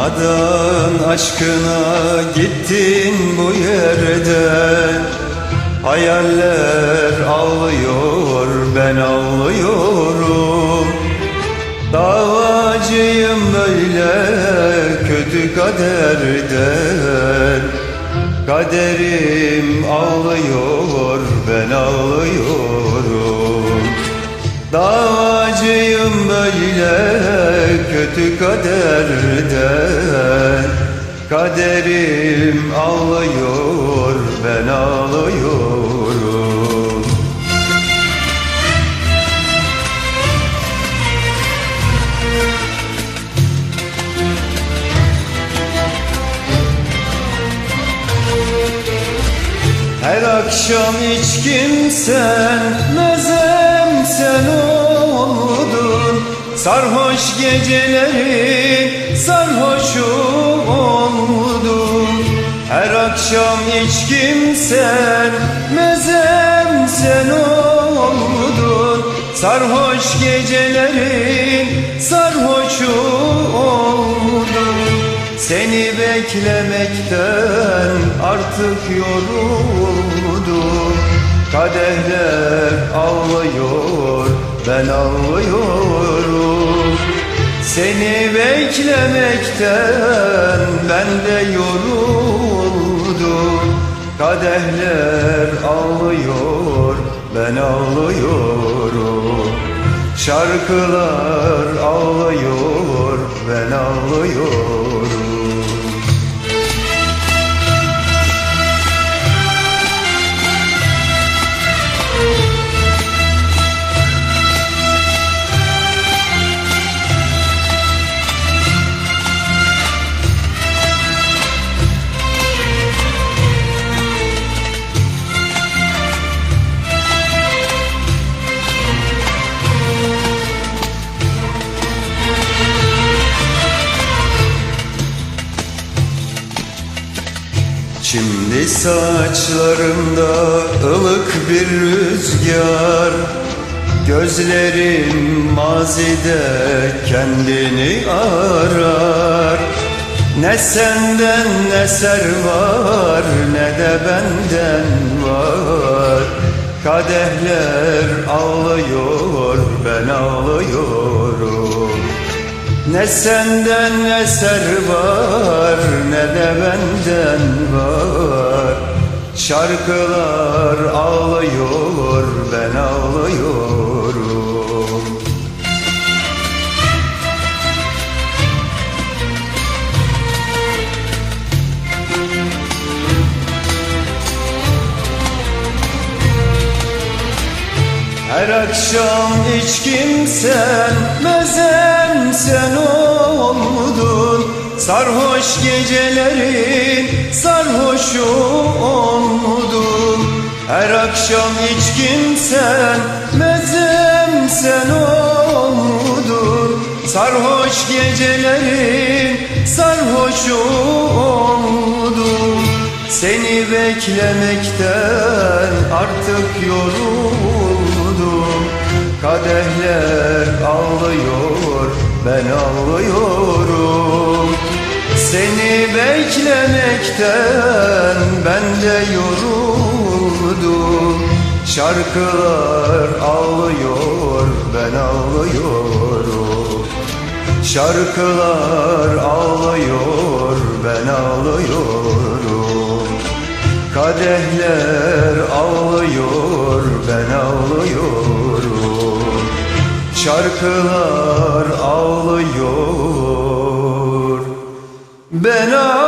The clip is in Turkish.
Kıymadan aşkına gittin bu yerden Hayaller ağlıyor ben ağlıyorum. Davacıyım böyle kötü kaderden Kaderim ağlıyor ben ağlıyorum. Davacıyım böyle kaderden Kaderim ağlıyor ben ağlıyorum. Her akşam hiç kimsen mezem sen oldun Sarhoş geceleri sarhoşum oldum Her akşam hiç kimsen mezem sen oldun. Sarhoş gecelerin sarhoşu oldum Seni beklemekten artık yoruldum Kadehler ağlıyor ben ağlıyorum. Seni beklemekten ben de yoruldum. Kadehler ağlıyor ben ağlıyorum. Şarkılar ağlıyor ben ağlıyorum Şimdi saçlarımda ılık bir rüzgar. Gözlerim mazide kendini arar. Ne senden eser var ne de benden var. Kadehler ağlıyor ben ağlıyorum ne senden eser var ne de benden var. Şarkılar ağlıyor ben ağlıyorum. Her akşam hiç kimsen mezem sen Sarhoş gecelerin sarhoşu oldun Her akşam hiç kimsen mezem sen oldun Sarhoş gecelerin sarhoşu oldun Seni beklemekten artık yoruldum. Kadehler ağlıyor ben ağlıyorum Seni beklemekten ben de yoruldum. Şarkılar ağlıyor ben ağlıyorum. Şarkılar ağlıyor ben ağlıyorum. Kadehler ağlıyor ben ağlıyorum. Şarkılar ağlıyor ben ağlıyorum